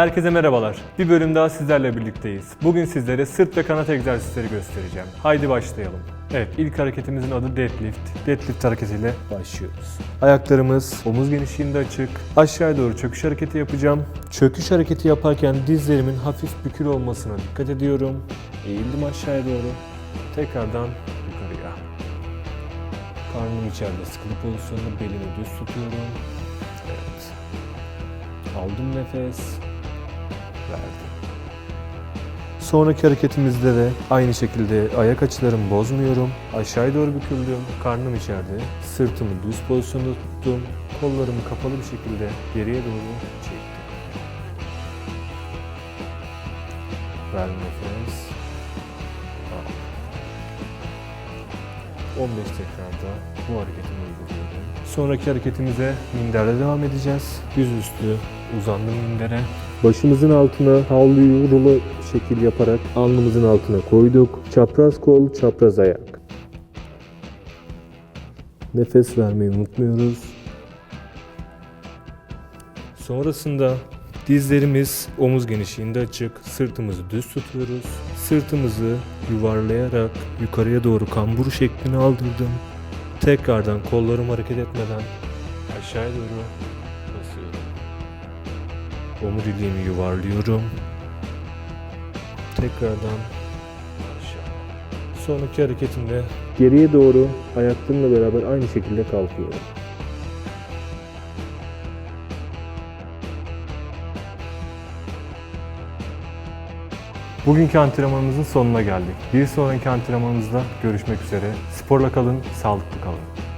Herkese merhabalar. Bir bölüm daha sizlerle birlikteyiz. Bugün sizlere sırt ve kanat egzersizleri göstereceğim. Haydi başlayalım. Evet, ilk hareketimizin adı deadlift. Deadlift hareketiyle başlıyoruz. Ayaklarımız omuz genişliğinde açık. Aşağıya doğru çöküş hareketi yapacağım. Çöküş hareketi yaparken dizlerimin hafif bükülü olmasına dikkat ediyorum. Eğildim aşağıya doğru. Tekrardan yukarıya. Karnım içeride sıkılı pozisyonda belimi düz tutuyorum. Evet. Aldım nefes. Verdim. Sonraki hareketimizde de aynı şekilde ayak açılarımı bozmuyorum. Aşağıya doğru büküldüm. Karnım içeride. Sırtımı düz pozisyonda tuttum. Kollarımı kapalı bir şekilde geriye doğru çektim. Ver nefes. Al. 15 tekrarda bu hareketimi uyguluyorum. Sonraki hareketimize minderde devam edeceğiz. Yüzüstü uzandım mindere. Başımızın altına havluyu rulo şekil yaparak alnımızın altına koyduk. Çapraz kol, çapraz ayak. Nefes vermeyi unutmuyoruz. Sonrasında dizlerimiz omuz genişliğinde açık, sırtımızı düz tutuyoruz. Sırtımızı yuvarlayarak yukarıya doğru kambur şeklini aldırdım. Tekrardan kollarım hareket etmeden aşağıya doğru basıyorum. Omuriliğimi yuvarlıyorum. Tekrardan aşağı. Sonraki hareketimde geriye doğru ayaklarımla beraber aynı şekilde kalkıyorum. Bugünkü antrenmanımızın sonuna geldik. Bir sonraki antrenmanımızda görüşmek üzere. Sporla kalın, sağlıklı kalın.